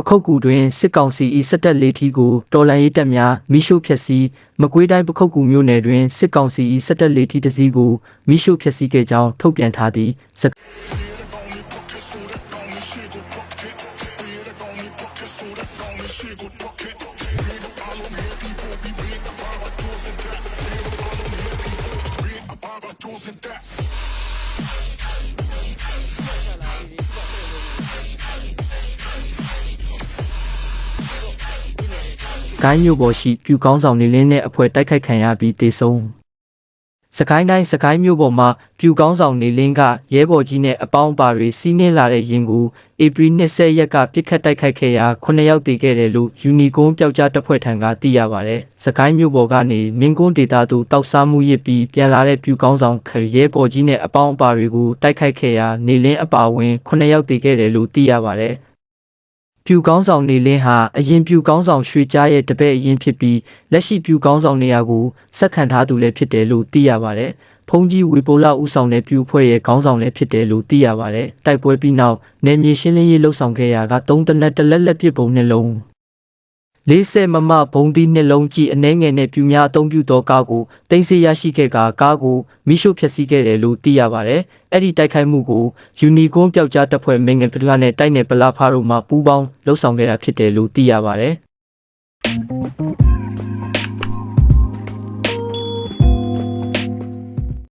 ပခုတ်ကူတွင်စစ်ကောင်စီ၏စစ်တပ်လေးထီးကိုတော်လန်ရေးတပ်များမိရှုဖျက်ဆီးမကွေးတိုင်းပခုတ်ကူမြို့နယ်တွင်စစ်ကောင်စီ၏စစ်တပ်လေးထီးတစ်စီးကိုမိရှုဖျက်ဆီးခဲ့ကြောင်းထုတ်ပြန်ထားသည်စက ကိုင်းမြို့ပေါ်ရှိပြူကောင်းဆောင်နေလင်းနဲ့အဖွဲ့တိုက်ခိုက်ခံရပြီးတေဆုံးစကိုင်းတိုင်းစကိုင်းမြို့ပေါ်မှာပြူကောင်းဆောင်နေလင်းကရဲဘော်ကြီးနဲ့အပေါင်းအပါတွေစီးနင်းလာတဲ့ရင်ကိုဧပြီ20ရက်ကပြစ်ခတ်တိုက်ခိုက်ခဲ့ရာ9ယောက်တည်ခဲ့တယ်လို့ယူနီကွန်ပျောက်ကြားတပ်ဖွဲ့ထံကသိရပါတယ်။စကိုင်းမြို့ပေါ်ကနေမင်းကွန်းဒေတာသို့တောက်စားမှုရစ်ပြီးပြန်လာတဲ့ပြူကောင်းဆောင်ခရဲဘော်ကြီးနဲ့အပေါင်းအပါတွေကိုတိုက်ခိုက်ခဲ့ရာနေလင်းအပါအဝင်9ယောက်တည်ခဲ့တယ်လို့သိရပါတယ်။ ပြူကောင်းဆောင်နေလင်းဟာအရင်ပြူကောင်းဆောင်ရွှေကြားရဲ့တပည့်အရင်ဖြစ်ပြီးလက်ရှိပြူကောင်းဆောင်နေရာကိုဆက်ခံထားသူလည်းဖြစ်တယ်လို့သိရပါတယ်။ဖုန်ကြီးဝေပိုလာဦးဆောင်တဲ့ပြူဖွဲ့ရဲ့ခေါင်းဆောင်လည်းဖြစ်တယ်လို့သိရပါတယ်။တိုက်ပွဲပြီးနောက်နေမြေရှင်းလင်းရေးလှုပ်ဆောင်ခဲ့ရာကသုံးတနက်တလက်လက်ပစ်ပုံနှလုံး 40မမဘုံသီးနှလုံးကြည့်အနှဲငယ်နဲ့ပြူများအုံပြူသောကားကိုတင်စီရရှိခဲ့ကကားကိုမိရှုဖျက်ဆီးခဲ့တယ်လို့သိရပါတယ်။အဲ့ဒီတိုက်ခိုက်မှုကိုယူနီကွန်ပျောက်ကြားတပ်ဖွဲ့မင်္ဂပလာနဲ့တိုက်နယ်ပလာဖာတို့မှပူးပေါင်းလှုပ်ဆောင်ခဲ့တာဖြစ်တယ်လို့သိရပါတယ်။